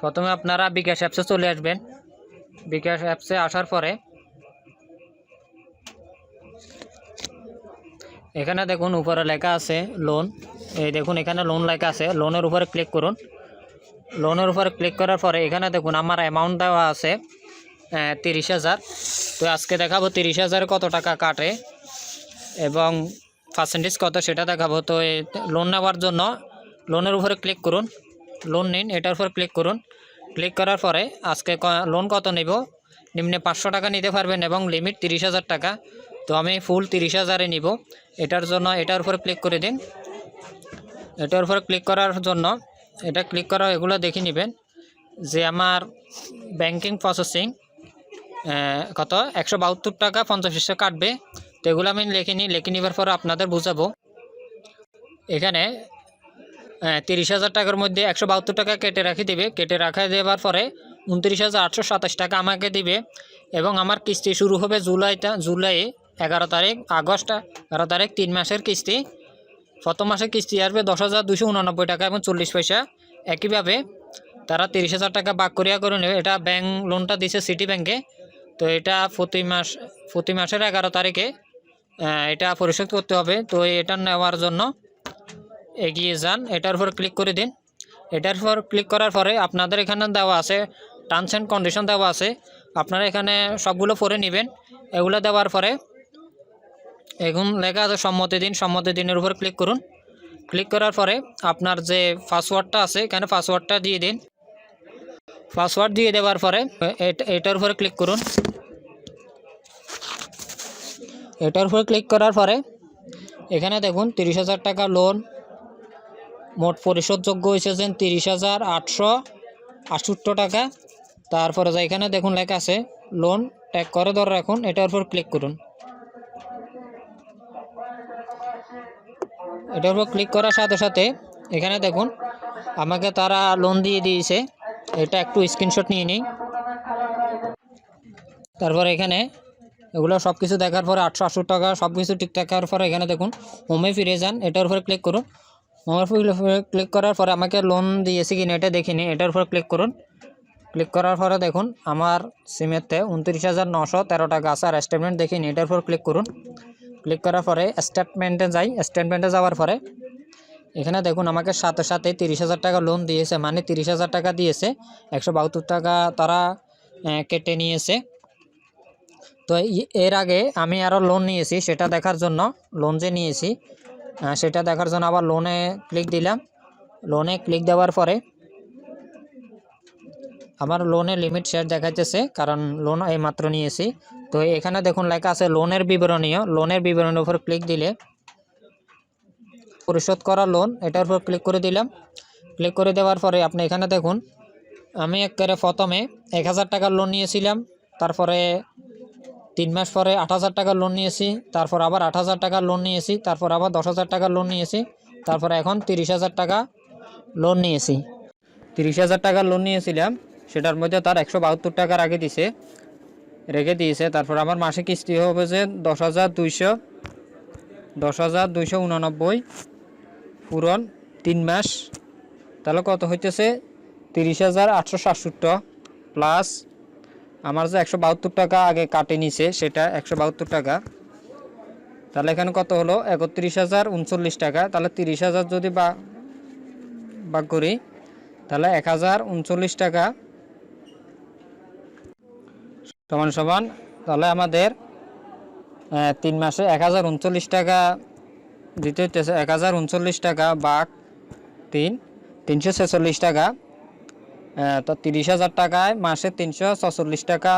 প্রথমে আপনারা বিকাশ অ্যাপসে চলে আসবেন। বিকাশ অ্যাপসে আসার পরে এখানে দেখুন উপরে লেখা আছে লোন এই দেখুন এখানে লোন লেখা আছে। লোনের উপরে ক্লিক করুন। লোনের উপরে ক্লিক করার পরে এখানে দেখুন আমার অ্যামাউন্ট দেওয়া আছে তিরিশ হাজার। তো আজকে দেখাবো তিরিশ হাজার কত টাকা কাটে এবং পার্সেন্টেজ কত সেটা দেখাবো। তো লোন নেওয়ার জন্য লোনের উপরে ক্লিক করুন। লোন নিন, এটার উপর ক্লিক করুন। ক্লিক করার পরে আজকে লোন কত নেব? নিম্নে পাঁচশো টাকা নিতে পারবেন এবং লিমিট তিরিশ হাজার টাকা। তো আমি ফুল তিরিশ হাজারে নিব। এটার জন্য, এটার উপর ক্লিক করে দিন। এটার উপর ক্লিক করার জন্য, এটা ক্লিক করা, এগুলো দেখে নেবেন যে আমার ব্যাংকিং প্রসেসিং কত? একশো বাহাত্তর টাকা পঞ্চাশ পয়সা কাটবে। তো এগুলো আমি লিখে নিই, লিখে নেবার পরে আপনাদের বুঝাবো। এখানে তিরিশ হাজার টাকার মধ্যে একশো বাহাত্তর টাকা কেটে রাখি দিবে। কেটে রাখা দেওয়ার পরে উনত্রিশ হাজার আটশো সাতাশ টাকা আমাকে দিবে এবং আমার কিস্তি শুরু হবে জুলাইটা জুলাই এগারো তারিখ, আগস্ট এগারো তারিখ, তিন মাসের কিস্তি। প্রথম মাসে কিস্তি আসবে দশ হাজার দুশো উনানব্বই টাকা এবং চল্লিশ পয়সা। একইভাবে তারা তিরিশ হাজার টাকা বাক করিয়া করে নেবে। এটা ব্যাংক লোনটা দিছে সিটি ব্যাংকে। তো এটা প্রতি মাস, প্রতি মাসের এগারো তারিখে এটা পরিশোধ করতে হবে। তো এটা নেওয়ার জন্য এগিয়ে যান, এটার উপর ক্লিক করে দিন। এটার উপর ক্লিক করার পরে আপনাদের এখানে দেওয়া আছে টার্মস অ্যান্ড কন্ডিশন দেওয়া আছে। আপনারা এখানে সবগুলো পরে নেবেন। এগুলো দেওয়ার পরে এখন লেখা আছে সম্মতি দিন, সম্মতি দিনের উপর ক্লিক করুন। ক্লিক করার পরে আপনার যে পাসওয়ার্ডটা আছে, এখানে পাসওয়ার্ডটা দিয়ে দিন। পাসওয়ার্ড দিয়ে দেওয়ার পরে এটার উপরে ক্লিক করুন। এটার উপরে ক্লিক করার পরে এখানে দেখুন তিরিশ হাজার টাকা লোন মোট পরিশোধযোগ্য হয়েছেন তিরিশ হাজার আটশো আটষট্টি টাকা। তারপরে যা এখানে দেখুন লেখা আছে লোন ট্যাগ করে ধরে রাখুন, এটার উপর ক্লিক করুন। এটার উপর ক্লিক করার সাথে সাথে এখানে দেখুন, আমাকে তারা লোন দিয়ে দিয়েছে। এটা একটু স্ক্রিনশট নিয়ে নিই। তারপর এখানে এগুলো সব কিছু দেখার পরে আটশো টাকা সব কিছু ঠিক থাকার পরে এখানে দেখুন হোমে ফিরে যান, এটার উপরে ক্লিক করুন। হোমের উপরে ক্লিক করার পরে আমাকে লোন দিয়েছে কিনা এটা দেখিনি, এটার উপর ক্লিক করুন। ক্লিক করার পরে দেখুন, আমার সিমেতে উনত্রিশ হাজার নশো তেরো টাকা আছে আর স্টেটমেন্ট দেখিনি, এটার উপর ক্লিক করুন। ক্লিক করার পরে স্টেটমেন্টে যাই স্টেটমেন্টে যাওয়ার পরে এখানে দেখুন, আমাকে সাথে সাথে তিরিশ হাজার টাকা লোন দিয়েছে মানে তিরিশ হাজার টাকা দিয়েছে, একশো বাহাত্তর টাকা তারা কেটে নিয়েছে। তো এর আগে আমি আরও লোন নিয়েছি, সেটা দেখার জন্য লোন যে নিয়েছি সেটা দেখার জন্য আবার লোনে ক্লিক দিলাম। লোনে ক্লিক দেওয়ার পরে আমার লোনের লিমিট শেয়ার দেখাইতেছে, কারণ লোন এইমাত্র নিয়েছি। তো এখানে দেখুন লেখা আছে লোনের বিবরণীয়। লোনের বিবরণীর উপর ক্লিক দিলে পরিশোধ করা লোন এটার উপর ক্লিক করে দিলাম। ক্লিক করে দেওয়ার পরে আপনি এখানে দেখুন, আমি একেবারে প্রথমে এক হাজার টাকার লোন নিয়েছিলাম। তারপরে তিন মাস পরে আট হাজার টাকার লোন নিয়েছি, তারপর আবার আট হাজার টাকার লোন নিয়েছি, তারপর আবার দশ হাজার টাকার লোন নিয়েছি, তারপর এখন তিরিশ হাজার টাকা লোন নিয়েছি। তিরিশ হাজার টাকার লোন নিয়েছিলাম, সেটার মধ্যে তার একশো বাহাত্তর টাকার আগে দিছে, রেখে দিয়েছে, তারপর আমার মাসে কিস্তি হবে যে দশ হাজার দুইশো, দশ হাজার দুইশো উনানব্বই পূরণ তিন মাস, তাহলে কত হইতেছে? তিরিশ হাজার আটশো সাতষট্টি প্লাস আমার যে একশো বাহাত্তর টাকা আগে কাটে নিছে, সেটা একশো বাহাত্তর টাকা। তাহলে এখানে কত হলো? একত্রিশ হাজার উনচল্লিশ টাকা। তাহলে তিরিশ হাজার যদি বা বাক করি, তাহলে এক হাজার উনচল্লিশ টাকা। সমান সমান, তাহলে আমাদের তিন মাসে এক হাজার উনচল্লিশ টাকা দিতে হইতেছে। এক হাজার উনচল্লিশ টাকা বাঘ তিন, তিনশো ছেচল্লিশ টাকা। তো তিরিশ হাজার টাকায় মাসে তিনশো ছচল্লিশ টাকা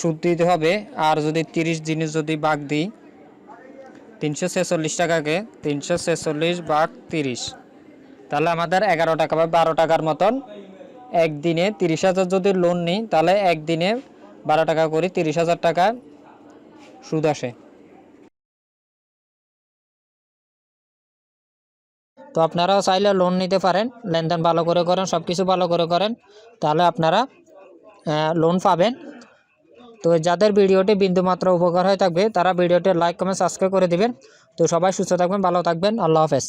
সুদ দিতে হবে। আর যদি তিরিশ দিনে যদি বাঘ দিই, তিনশো ছেচল্লিশ টাকাকে তিনশো ছেচল্লিশ বাঘ তিরিশ। তাহলে আমাদের এগারো টাকা বা বারো টাকার মতন একদিনে তিরিশ হাজার যদি লোন নিই, তাহলে একদিনে বারো টাকা করে তিরিশ হাজার টাকা সুদ আসে। তো আপনারাও চাইলে লোন নিতে পারেন, লেনদেন ভালো করে করেন সব কিছু ভালো করে করেন, তাহলে আপনারা লোন পাবেন। তো যাদের ভিডিওটি বিন্দুমাত্র উপকার হয়ে থাকবে, তারা ভিডিওটি লাইক কমেন্ট সাবস্ক্রাইব করে দেবেন। তো সবাই সুস্থ থাকবেন, ভালো থাকবেন, আল্লাহ হাফেজ।